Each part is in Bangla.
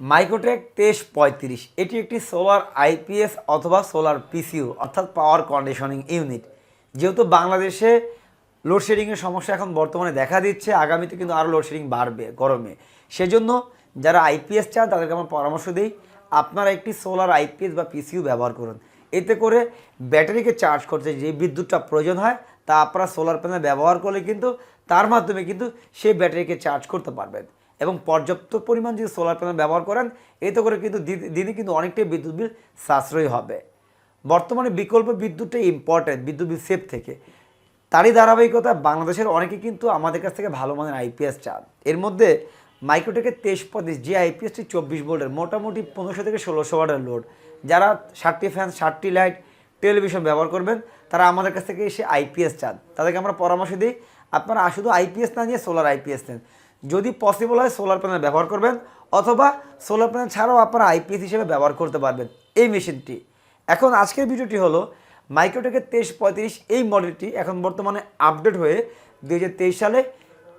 মাইক্রোটেক তেইশ পঁয়ত্রিশ, এটি একটি সোলার আইপিএস অথবা সোলার পিসিউ অর্থাৎ পাওয়ার কন্ডিশনিং ইউনিট যেহেতু বাংলাদেশে লোডশেডিংয়ের সমস্যা এখন বর্তমানে দেখা দিচ্ছে, আগামীতে কিন্তু আরও লোডশেডিং বাড়বে গরমে। সেজন্য যারা আইপিএস চান, তাদেরকে আমার পরামর্শ দিই, আপনারা একটি সোলার আইপিএস বা পিসিউ ব্যবহার করুন। এতে করে ব্যাটারিকে চার্জ করতে যে বিদ্যুৎটা প্রয়োজন হয়, তা আপনারা সোলার প্যানেল ব্যবহার করলে কিন্তু, তার মাধ্যমে কিন্তু সেই ব্যাটারিকে চার্জ করতে পারবেন। এবং পর্যাপ্ত পরিমাণ যদি সোলার প্যানেল ব্যবহার করেন, এতে করে কিন্তু দিনে কিন্তু অনেকটাই বিদ্যুৎ বিল সাশ্রয়ী হবে। বর্তমানে বিকল্প বিদ্যুৎটা ইম্পর্টেন্ট বিদ্যুৎ বিল সেফ থেকে। তারই ধারাবাহিকতা বাংলাদেশের অনেকে কিন্তু আমাদের কাছ থেকে ভালো মানের আইপিএস চান। এর মধ্যে মাইক্রোটেকের তেইশ পঁয়ত্রিশ যে আইপিএসটি চব্বিশ ভোল্টের, মোটামুটি পনেরোশো থেকে ষোলোশো ওয়াটের লোড যারা ষাটটি ফ্যান ষাটটি লাইট টেলিভিশন ব্যবহার করবেন, তারা আমাদের কাছ থেকে এসে আইপিএস চান। তাদেরকে আমরা পরামর্শ দিই, আপনারা শুধু আইপিএস না নিয়ে সোলার আইপিএস নেন। যদি পসিবল হয় সোলার প্যানেল ব্যবহার করবেন অথবা সোলার প্যানেল ছাড়াও আপনারা আইপিএস হিসেবে ব্যবহার করতে পারবেন এই মেশিনটি। এখন আজকের ভিডিওটি হলো মাইক্রোটেকের তেইশ পঁয়ত্রিশ এই মডেলটি এখন বর্তমানে আপডেট হয়ে দু হাজার তেইশ সালে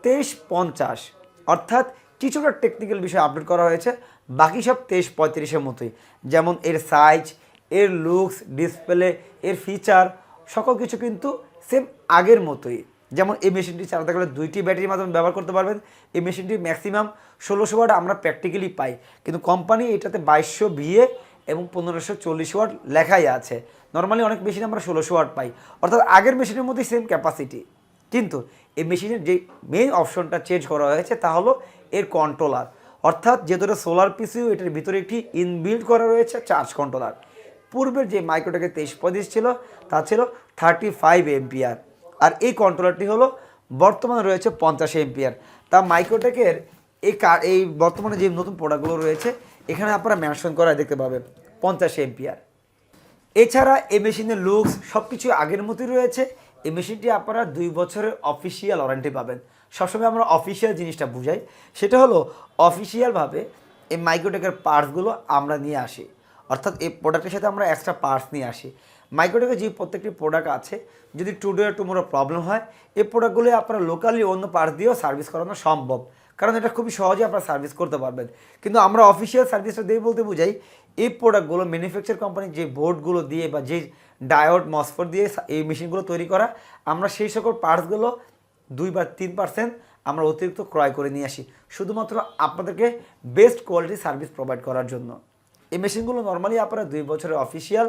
তেইশ পঞ্চাশ। অর্থাৎ কিছুটা টেকনিক্যাল বিষয় আপডেট করা হয়েছে, বাকি সব তেইশ পঁয়ত্রিশের মতোই। যেমন এর সাইজ এর লুকস ডিসপ্লে এর ফিচার সকল কিছু কিন্তু সেম আগের মতোই। যেমন এই মেশিনটি চালাতে গেলে দুইটি ব্যাটারির মাধ্যমে ব্যবহার করতে পারবেন। এই মেশিনটি ম্যাক্সিমাম ষোলোশো ওয়াট আমরা প্র্যাকটিক্যালি পাই। কিন্তু কোম্পানি এটাতে বাইশশো ভিএ এবং পনেরোশো চল্লিশ ওয়াট লেখাই আছে। নর্মালি অনেক মেশিন আমরা ষোলোশো ওয়াট পাই। অর্থাৎ আগের মেশিনের মধ্যেই সেম ক্যাপাসিটি কিন্তু এই মেশিনের যে মেইন অপশনটা চেঞ্জ করা হয়েছে তা হলো এর কন্ট্রোলার অর্থাৎ যেহেতু সোলার পিসিউ এটার ভিতরে একটি ইনবিল্ড করা রয়েছে চার্জ কন্ট্রোলার পূর্বের যে মাইক্রোটেকের তেইশ পঁয়ত্রিশ ছিল, তা ছিল থার্টি ফাইভ এমপিআর আর এই কন্ট্রোলারটি হলো বর্তমানে রয়েছে পঞ্চাশ এমপিআর তা মাইক্রোটেকের এই কা, এই বর্তমানে যে নতুন প্রোডাক্টগুলো রয়েছে, এখানে আপনারা মেনশন করা দেখতে পাবেন পঞ্চাশ এমপিআর এছাড়া এই মেশিনের লুকস সব কিছু আগের মতোই রয়েছে। এই মেশিনটি আপনারা দুই বছরের অফিসিয়াল ওয়ারেন্টি পাবেন। সবসময় আমরা অফিসিয়াল জিনিসটা বুঝাই। সেটা হলো অফিসিয়ালভাবে এই মাইক্রোটেকের পার্টসগুলো আমরা নিয়ে আসি। অর্থাৎ এই প্রোডাক্টের সাথে আমরা এক্সট্রা পার্টস নিয়ে আসি। মাইক্রোটেকের যে প্রত্যেকটি প্রোডাক্ট আছে, যদি টুডে টুমোরো প্রবলেম হয়, এই প্রোডাক্টগুলো আপনারা লোকালি অন্য পার্টস দিয়েও সার্ভিস করানো সম্ভব। কারণ এটা খুবই সহজে আপনারা সার্ভিস করতে পারবেন। কিন্তু আমরা অফিসিয়াল সার্ভিসটা দিয়ে বলতে বুঝাই, এই প্রোডাক্টগুলো ম্যানুফ্যাকচার কোম্পানির যে বোর্ডগুলো দিয়ে বা যে ডায়োড মসফট দিয়ে এই মেশিনগুলো তৈরি করা, আমরা সেই সকল পার্টসগুলো দুই বা তিন পার্সেন্ট আমরা অতিরিক্ত ক্রয় করে নিয়ে আসি। শুধুমাত্র আপনাদেরকে বেস্ট কোয়ালিটি সার্ভিস প্রোভাইড করার জন্য। এই মেশিনগুলো নর্মালি আপনারা দুই বছরের অফিসিয়াল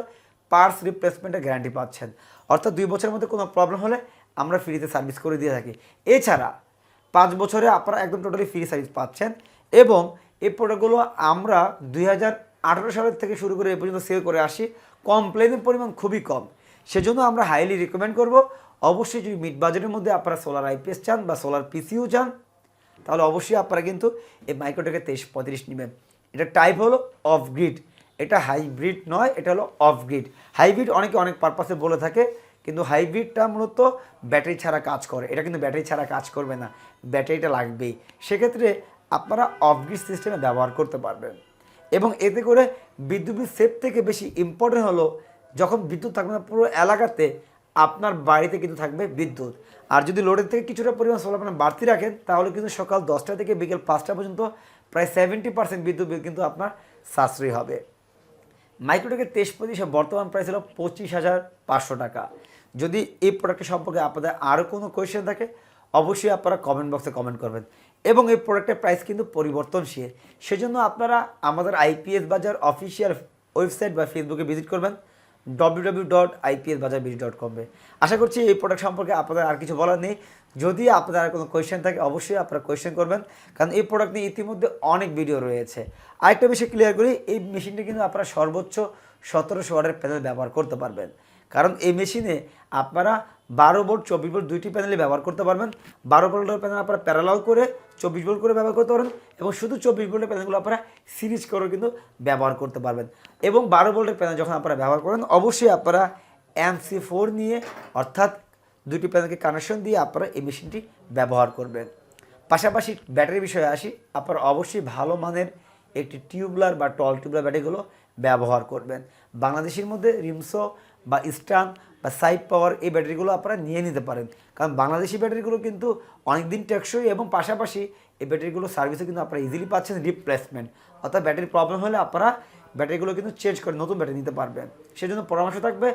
পার্টস রিপ্লেসমেন্টের গ্যারান্টি পাচ্ছেন। অর্থাৎ দুই বছরের মধ্যে কোনো প্রবলেম হলে আমরা ফ্রিতে সার্ভিস করে দিয়ে থাকি। এছাড়া পাঁচ বছরে আপনারা একদম টোটালি ফ্রি সার্ভিস পাচ্ছেন এবং এই প্রোডাক্টগুলো আমরা দুই হাজার আঠারো সালের থেকে শুরু করে এ পর্যন্ত সেল করে আসি। কমপ্লেনের পরিমাণ খুবই কম। সেজন্য আমরা হাইলি রিকমেন্ড করব, অবশ্যই যদি মিড বাজেটের মধ্যে আপনারা সোলার আইপিএস চান বা সোলার পিসিও চান, তাহলে অবশ্যই আপনারা কিন্তু এই মাইক্রোটেকের তেইশ পঁয়ত্রিশ নেবেন। এটা টাইপ হলো অফ গ্রিড এটা হাইব্রিড নয়, এটা হলো অফ গ্রিড হাইব্রিড অনেকে অনেক পারপাসে বলে থাকে, কিন্তু হাইব্রিডটা মূলত ব্যাটারি ছাড়া কাজ করে। এটা কিন্তু ব্যাটারি ছাড়া কাজ করবে না ব্যাটারিটা লাগবেই। সেক্ষেত্রে আপনারা অফ গ্রিড সিস্টেমে ব্যবহার করতে পারবেন। এবং এতে করে বিদ্যুৎ বিল সেফ থেকে বেশি ইম্পর্টেন্ট হলো, যখন বিদ্যুৎ থাকবে না পুরো এলাকাতে, আপনার বাড়িতে কিন্তু থাকবে বিদ্যুৎ। আর যদি লোডের থেকে কিছুটা পরিমাণ সোলার প্যানেল বাড়তি রাখেন, তাহলে কিন্তু সকাল দশটা থেকে বিকেল পাঁচটা পর্যন্ত প্রায় সেভেন্টি পার্সেন্ট বিদ্যুৎ বিল কিন্তু আপনার সাশ্রয়ী হবে। মাইক্রোটেকের তেইশ পঁচিশে বর্তমান প্রাইস হলো পঁচিশ হাজার পাঁচশো টাকা। যদি এই প্রোডাক্টের সম্পর্কে আপনাদের আরও কোনো কোয়েশ্চেন থাকে, অবশ্যই আপনারা কমেন্ট বক্সে কমেন্ট করবেন। এবং এই প্রোডাক্টের প্রাইস কিন্তু পরিবর্তনশীল। সেজন্য আপনারা আমাদের আইপিএস বাজার অফিসিয়াল ওয়েবসাইট বা ফেসবুকে ভিজিট করবেন। W dot IPS Bazar BD dot কমে আশা করছি এই প্রোডাক্ট সম্পর্কে আপনাদের আর কিছু বলার নেই। যদি আপনাদের আর কোনো কোয়েশ্চেন থাকে, অবশ্যই আপনারা কোয়েশ্চেন করবেন, কারণ এই প্রোডাক্ট নিয়ে ইতিমধ্যে অনেক ভিডিও রয়েছে। আরেকটা বিষয় ক্লিয়ার করি, এই মেশিনটি কিন্তু আপনারা সর্বোচ্চ সতেরোশো ওয়ার্ডের প্যানেল ব্যবহার করতে পারবেন। কারণ এই মেশিনে আপনারা বারো ভোল্ট চব্বিশ ভোল্ট দুইটি প্যানেলে ব্যবহার করতে পারবেন। বারো ভোল্টের প্যানেল আপনারা প্যারালাল করে চব্বিশ ভোল্ট করে ব্যবহার করতে পারেন এবং শুধু চব্বিশ ভোল্টের প্যানেলগুলো আপনারা সিরিজ করেও কিন্তু ব্যবহার করতে পারবেন। এবং বারো ভোল্টের প্যানেল যখন আপনারা ব্যবহার করেন, অবশ্যই আপনারা এমসি ফোর নিয়ে অর্থাৎ দুটি প্যানেলকে কানেকশন দিয়ে আপনারা এই মেশিনটি ব্যবহার করবেন। পাশাপাশি ব্যাটারি বিষয়ে আসি, আপনারা অবশ্যই ভালো মানের একটি টিউবলার বা টল টিউবলার ব্যাটারিগুলো ব্যবহার করবেন। বাংলাদেশের মধ্যে রিমসো বা ইস্টার্ন বা সাইড পাওয়ার এই ব্যাটারিগুলো আপনারা নিয়ে নিতে পারেন। কারণ বাংলাদেশি ব্যাটারিগুলো কিন্তু অনেক দিন টেকসই এবং পাশাপাশি এই ব্যাটারিগুলো সার্ভিসে কিন্তু আপনারা ইজিলি পাচ্ছেন রিপ্লেসমেন্ট অর্থাৎ ব্যাটারি প্রবলেম হলে আপনারা ব্যাটারিগুলো কিন্তু চেঞ্জ করে নতুন ব্যাটারি নিতে পারবেন। সেজন্য পরামর্শ থাকবে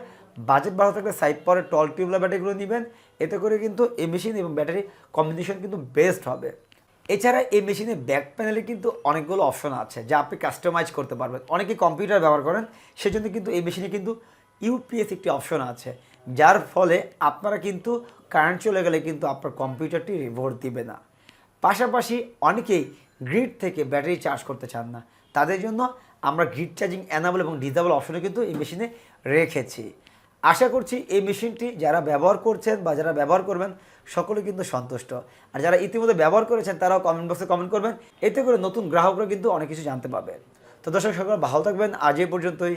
বাজেট ভালো থাকবে সাইড পরে টল টিউবলা ব্যাটারিগুলো নেবেন। এতে করে কিন্তু এই মেশিন এবং ব্যাটারি কম্বিনেশন কিন্তু বেস্ট হবে। এছাড়া এই মেশিনে ব্যাক প্যানেলে কিন্তু অনেকগুলো অপশন আছে যা আপনি কাস্টমাইজ করতে পারবেন। অনেকে কম্পিউটার ব্যবহার করেন, সেজন্য কিন্তু এই মেশিনে কিন্তু ইউপিএস একটি অপশন আছে, যার ফলে আপনারা কিন্তু কারেন্ট চলে গেলে কিন্তু আপনার কম্পিউটারটি রিভোর্ট দিবে না। পাশাপাশি অনেকেই গ্রিড থেকে ব্যাটারি চার্জ করতে চান না। তাদের জন্য আমরা গ্রিড চার্জিং অ্যানাবল এবং ডিজাবল অপশনে কিন্তু এই মেশিনে রেখেছি। আশা করছি এই মেশিনটি যারা ব্যবহার করছেন বা যারা ব্যবহার করবেন, সকলে কিন্তু সন্তুষ্ট। আর যারা ইতিমধ্যে ব্যবহার করেছেন, তারাও কমেন্ট বক্সে কমেন্ট করবেন। এতে করে নতুন গ্রাহকরা কিন্তু অনেক কিছু জানতে পারবে তো দর্শক, সকলে ভালো থাকবেন। আজ এই পর্যন্তই।